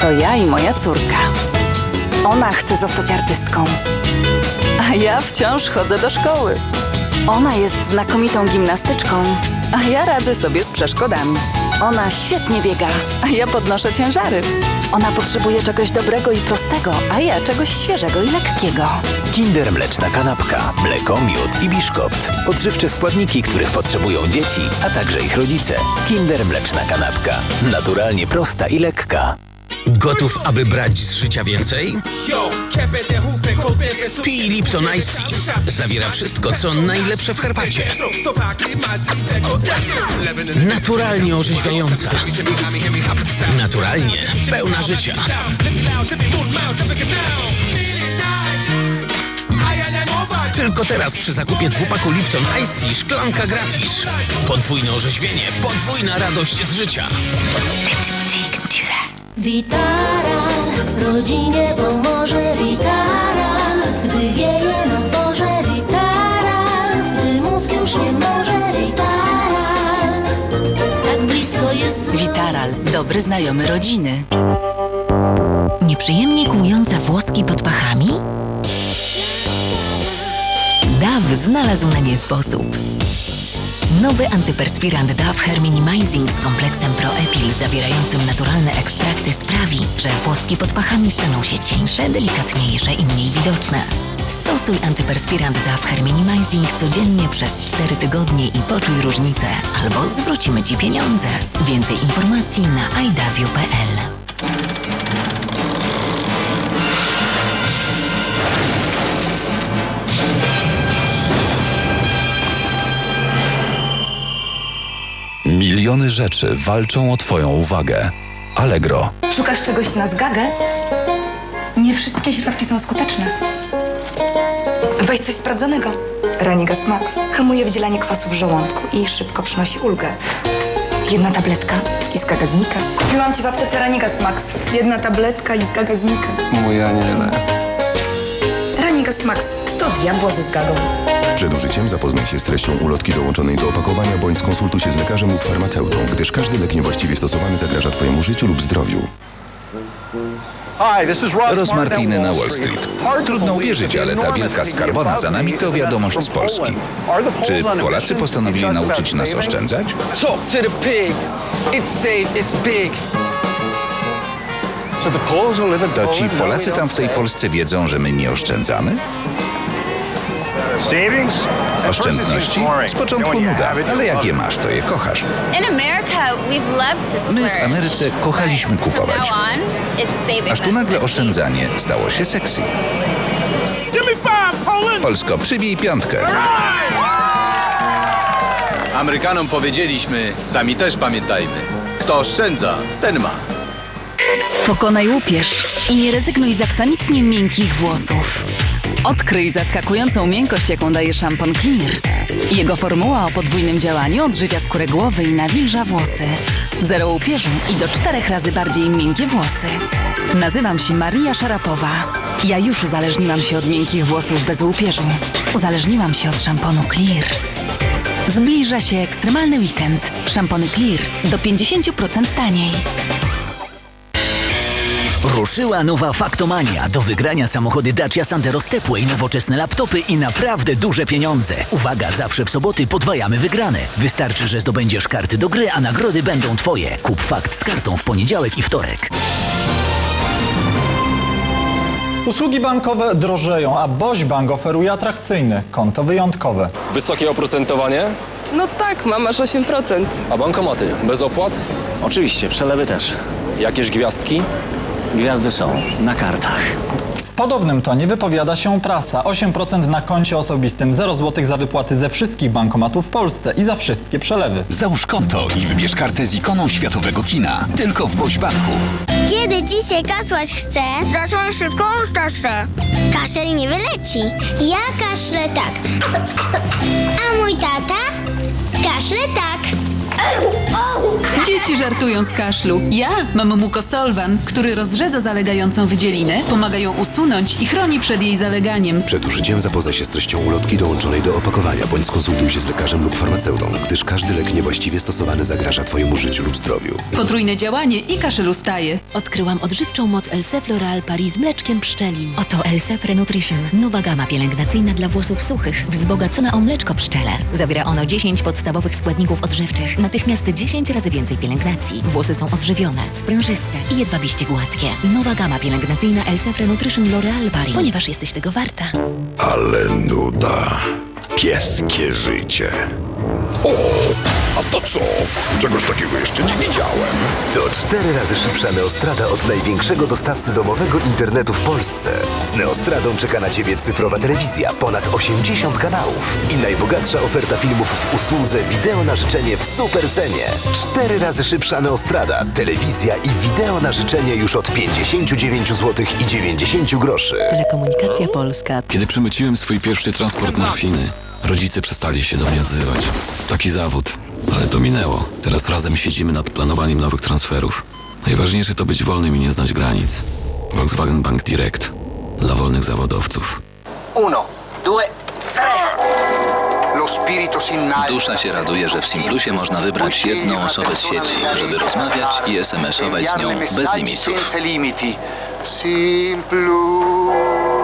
To ja i moja córka. Ona chce zostać artystką. A ja wciąż chodzę do szkoły. Ona jest znakomitą gimnastyczką, a ja radzę sobie z przeszkodami. Ona świetnie biega, a ja podnoszę ciężary. Ona potrzebuje czegoś dobrego i prostego, a ja czegoś świeżego i lekkiego. Kinder Mleczna Kanapka, mleko, miód i biszkopt. Odżywcze składniki, których potrzebują dzieci, a także ich rodzice. Kinder Mleczna Kanapka. Naturalnie prosta i lekka. Gotów, aby brać z życia więcej? Pij Lipton Ice Tea. Zawiera wszystko, co najlepsze w herbacie. Naturalnie orzeźwiająca. Naturalnie pełna życia. Tylko teraz przy zakupie dwupaku Lipton Ice Tea szklanka gratis. Podwójne orzeźwienie, podwójna radość z życia. Witaral rodzinie pomoże Witaral Gdy wieje na dworze Witaral Gdy mózg już nie może Witaral Tak blisko jest Witaral, dobry znajomy rodziny. Nieprzyjemnie kłujące włoski pod pachami? Daw znalazł na nie sposób. Nowy antyperspirant Daw Hair Minimizing z kompleksem ProEpil zawierającym naturalne ekstrakty sprawi, że włoski pod pachami staną się cieńsze, delikatniejsze i mniej widoczne. Stosuj antyperspirant Daw Hair Minimizing codziennie przez 4 tygodnie i poczuj różnicę, albo zwrócimy Ci pieniądze. Więcej informacji na idaviu.pl. Miliony rzeczy walczą o Twoją uwagę. Allegro. Szukasz czegoś na zgagę? Nie wszystkie środki są skuteczne. Weź coś sprawdzonego. Ranigast Max hamuje wydzielanie kwasu w żołądku i szybko przynosi ulgę. Jedna tabletka i zgaga znika. Kupiłam ci w aptece Ranigast Max. Jedna tabletka i zgaga znika. Mój aniele. Ranigast Max to diabło ze zgagą. Przed użyciem zapoznaj się z treścią ulotki dołączonej do opakowania bądź skonsultuj się z lekarzem lub farmaceutą, gdyż każdy lek niewłaściwie stosowany zagraża Twojemu życiu lub zdrowiu. Ross Martiny na Wall Street. Trudno uwierzyć, ale ta wielka skarbona za nami to wiadomość z Polski. Czy Polacy postanowili nauczyć nas oszczędzać? Talk to the pig. It's safe, it's big. To ci Polacy tam w tej Polsce wiedzą, że my nie oszczędzamy? Oszczędności? Z początku nuda, ale jak je masz, to je kochasz. My w Ameryce kochaliśmy kupować. Aż tu nagle oszczędzanie stało się sexy. Polsko, przybij piątkę. Amerykanom powiedzieliśmy, sami też pamiętajmy. Kto oszczędza, ten ma. Pokonaj łupież i nie rezygnuj z aksamitnie miękkich włosów. Odkryj zaskakującą miękkość, jaką daje szampon Clear. Jego formuła o podwójnym działaniu odżywia skórę głowy i nawilża włosy. Zero łupieżu i do czterech razy bardziej miękkie włosy. Nazywam się Maria Szarapowa. Ja już uzależniłam się od miękkich włosów bez łupieżu. Uzależniłam się od szamponu Clear. Zbliża się ekstremalny weekend. Szampony Clear do 50% taniej. Ruszyła nowa Faktomania. Do wygrania samochody Dacia Sandero Stepway, nowoczesne laptopy i naprawdę duże pieniądze. Uwaga, zawsze w soboty podwajamy wygrane. Wystarczy, że zdobędziesz karty do gry, a nagrody będą twoje. Kup fakt z kartą w poniedziałek i wtorek. Usługi bankowe drożeją, a Boś Bank oferuje atrakcyjne konto wyjątkowe. Wysokie oprocentowanie? No tak, mam aż 8%. A bankomaty? Bez opłat? Oczywiście, przelewy też. Jakieś gwiazdki? Gwiazdy są na kartach. W podobnym tonie wypowiada się prasa. 8% na koncie osobistym, 0 zł za wypłaty ze wszystkich bankomatów w Polsce i za wszystkie przelewy. Załóż konto i wybierz kartę z ikoną światowego kina. Tylko w Boś Banku. Kiedy ci się kasłać chce, zasłoń szybko usta swe. Kaszel nie wyleci. Ja kaszlę tak. A mój tata kaszle tak. Dzieci żartują z kaszlu. Ja mam mukosolwan, który rozrzedza zalegającą wydzielinę, pomaga ją usunąć i chroni przed jej zaleganiem. Przed użyciem zapoznaj się z treścią ulotki dołączonej do opakowania, bądź skonsultuj się z lekarzem lub farmaceutą, gdyż każdy lek niewłaściwie stosowany zagraża Twojemu życiu lub zdrowiu. Potrójne działanie i kaszel ustaje. Odkryłam odżywczą moc Elsef L'Oreal Paris z mleczkiem pszczelim. Oto Elsef Renutrition. Nowa gama pielęgnacyjna dla włosów suchych, wzbogacona o mleczko pszczele. Zawiera ono 10 podstawowych składników odżywczych. Natychmiast 10 razy więcej pielęgnacji. Włosy są odżywione, sprężyste i jedwabiście gładkie. Nowa gama pielęgnacyjna Elsef Renutrition L'Oreal Paris. Ponieważ jesteś tego warta. Ale nuda. Pieskie życie. O, a to co? Czegoś takiego jeszcze nie widziałem. To cztery razy szybsza Neostrada od największego dostawcy domowego internetu w Polsce. Z Neostradą czeka na Ciebie cyfrowa telewizja, ponad 80 kanałów i najbogatsza oferta filmów w usłudze wideo na życzenie w super cenie. Cztery razy szybsza Neostrada, telewizja i wideo na życzenie już od 59 zł i 90 groszy. Telekomunikacja Polska. Kiedy przemyciłem swój pierwszy transport morfiny, rodzice przestali się do mnie odzywać. Taki zawód. Ale to minęło. Teraz razem siedzimy nad planowaniem nowych transferów. Najważniejsze to być wolnym i nie znać granic. Volkswagen Bank Direct. Dla wolnych zawodowców. Uno, due. Dusza się raduje, że w Simplusie można wybrać jedną osobę z sieci, żeby rozmawiać i SMS-ować z nią bez limitów. Simplus.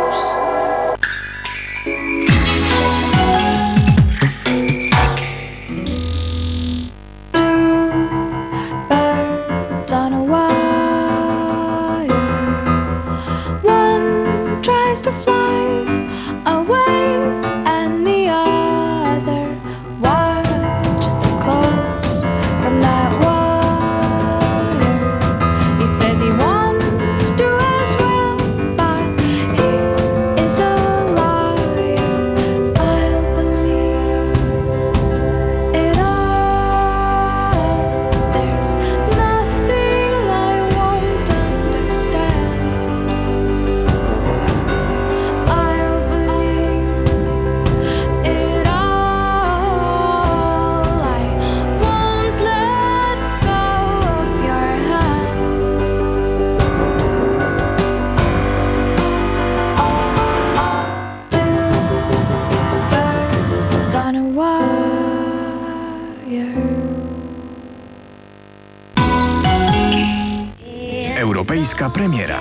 Europejska premiera.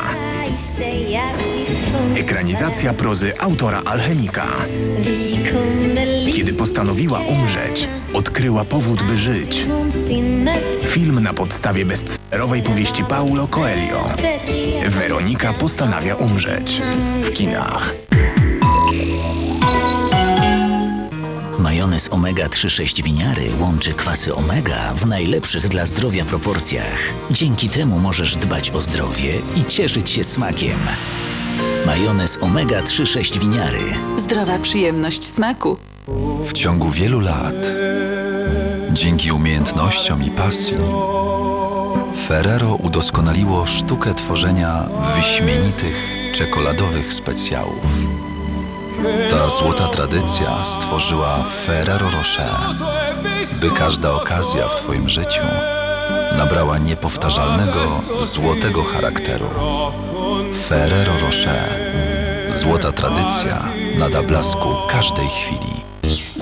Ekranizacja prozy autora Alchemika. Kiedy postanowiła umrzeć, odkryła powód, by żyć. Film na podstawie bestsellerowej powieści Paulo Coelho. Weronika postanawia umrzeć. W kinach. Majonez omega 3,6 winiary łączy kwasy omega w najlepszych dla zdrowia proporcjach. Dzięki temu możesz dbać o zdrowie i cieszyć się smakiem. Majonez omega 3,6 winiary. Zdrowa przyjemność smaku. W ciągu wielu lat, dzięki umiejętnościom i pasji, Ferrero udoskonaliło sztukę tworzenia wyśmienitych czekoladowych specjałów. Ta złota tradycja stworzyła Ferrero Rocher, by każda okazja w Twoim życiu nabrała niepowtarzalnego złotego charakteru. Ferrero Rocher. Złota tradycja nada blasku każdej chwili.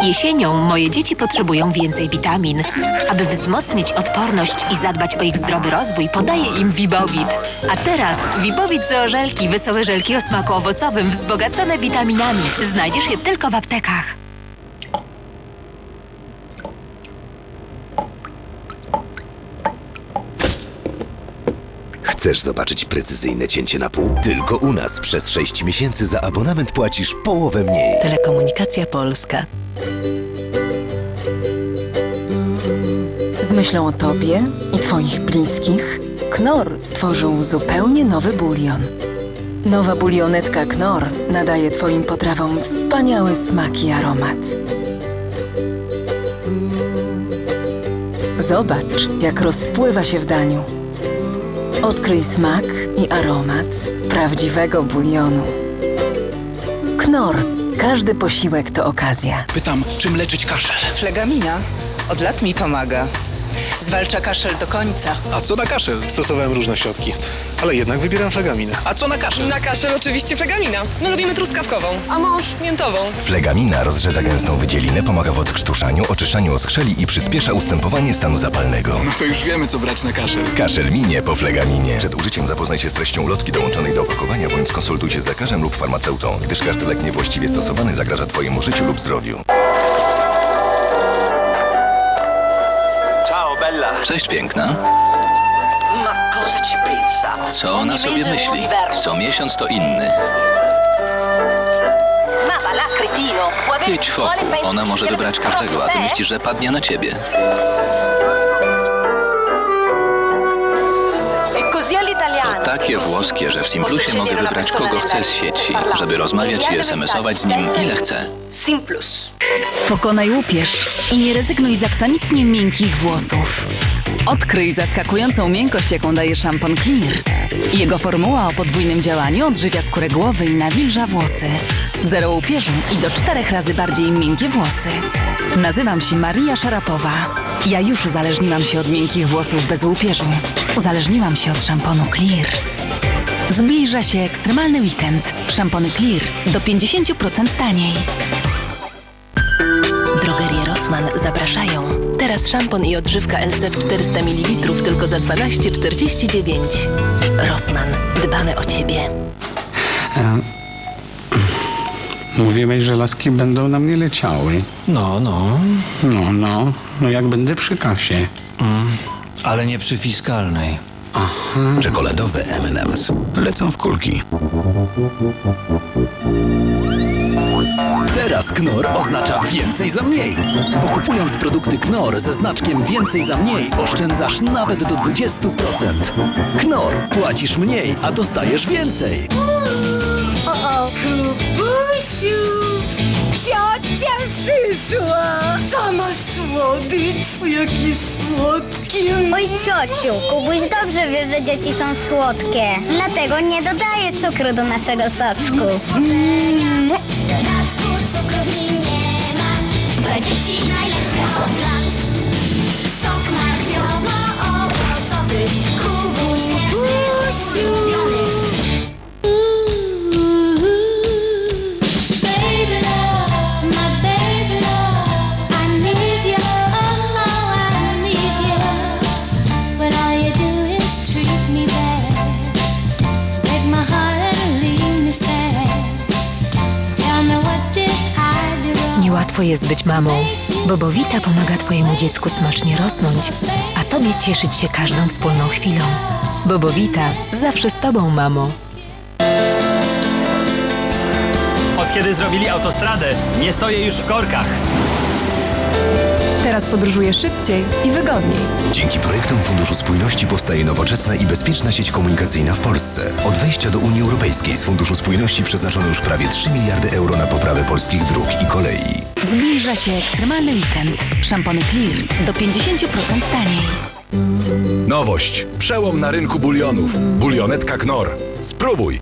Jesienią moje dzieci potrzebują więcej witamin. Aby wzmocnić odporność i zadbać o ich zdrowy rozwój, podaję im Wibowit. A teraz Wibowit Zoorzelki, wesołe żelki o smaku owocowym, wzbogacone witaminami. Znajdziesz je tylko w aptekach. Chcesz zobaczyć precyzyjne cięcie na pół? Tylko u nas przez 6 miesięcy za abonament płacisz połowę mniej. Telekomunikacja Polska. Z myślą o Tobie i Twoich bliskich, Knor stworzył zupełnie nowy bulion. Nowa bulionetka Knor nadaje Twoim potrawom wspaniały smak i aromat. Zobacz, jak rozpływa się w daniu. Odkryj smak i aromat prawdziwego bulionu. Knor. Każdy posiłek to okazja. Pytam, czym leczyć kaszel? Flegamina. Od lat mi pomaga. Zwalcza kaszel do końca. A co na kaszel? Stosowałem różne środki, ale jednak wybieram flagaminę. A co na kaszel? Na kaszel oczywiście fregamina. My lubimy truskawkową, a mąż miętową. Flegamina rozrzedza gęstą wydzielinę, pomaga w odkrztuszaniu, oczyszczaniu oskrzeli i przyspiesza ustępowanie stanu zapalnego. No to już wiemy, co brać na kaszel. Kaszel minie po flegaminie. Przed użyciem zapoznaj się z treścią ulotki dołączonej do opakowania, bądź skonsultuj się z lekarzem lub farmaceutą, gdyż każdy lek niewłaściwie stosowany zagraża Twojemu życiu lub zdrowiu. Bella. Cześć, piękna. Ma cosa ci pensa? Co ona sobie myśli? Co miesiąc to inny. Ma va là, cretino. Ona może wybrać każdego, a ty myślisz, że padnie na ciebie. To takie włoskie, że w Simplusie mogę wybrać kogo chcę z sieci, żeby rozmawiać i SMS-ować z nim ile chcę. Simplus. Pokonaj łupież i nie rezygnuj z aksamitnie miękkich włosów. Odkryj zaskakującą miękkość, jaką daje szampon Clear. Jego formuła o podwójnym działaniu odżywia skórę głowy i nawilża włosy. Zero łupieżu i do czterech razy bardziej miękkie włosy. Nazywam się Maria Szarapowa. Ja już uzależniłam się od miękkich włosów bez łupieżu. Uzależniłam się od szamponu Clear. Zbliża się ekstremalny weekend. Szampony Clear do 50% taniej. Rossmann zapraszają. Teraz szampon i odżywka LSF 400 ml tylko za 12,49. Rossmann. Dbamy o Ciebie. Mówiłeś, że laski będą na mnie leciały. No, no. No, no. No jak będę przy kasie. Mm, ale nie przy fiskalnej. Czekoladowe M&M's lecą w kulki. Teraz Knor oznacza więcej za mniej. Bo kupując produkty Knor ze znaczkiem więcej za mniej oszczędzasz nawet do 20%. Knor, płacisz mniej, a dostajesz więcej. O, o, Kubusiu! Ciocia przyszła! Sama słodycz, jaki słodki! Oj, ciociu, Kubuś dobrze wie, że dzieci są słodkie. Dlatego nie dodaje cukru do naszego soczku. Mm. Niełatwo jest być mamą. Bobowita pomaga Twojemu dziecku smacznie rosnąć, a Tobie cieszyć się każdą wspólną chwilą. Bobowita zawsze z Tobą, mamo. Od kiedy zrobili autostradę, nie stoję już w korkach. Teraz podróżuję szybciej i wygodniej. Dzięki projektom Funduszu Spójności powstaje nowoczesna i bezpieczna sieć komunikacyjna w Polsce. Od wejścia do Unii Europejskiej z Funduszu Spójności przeznaczono już prawie 3 miliardy euro na poprawę polskich dróg i kolei. Zbliża się ekstremalny weekend. Szampony Clear do 50% taniej. Nowość. Przełom na rynku bulionów. Bulionetka Knor. Spróbuj.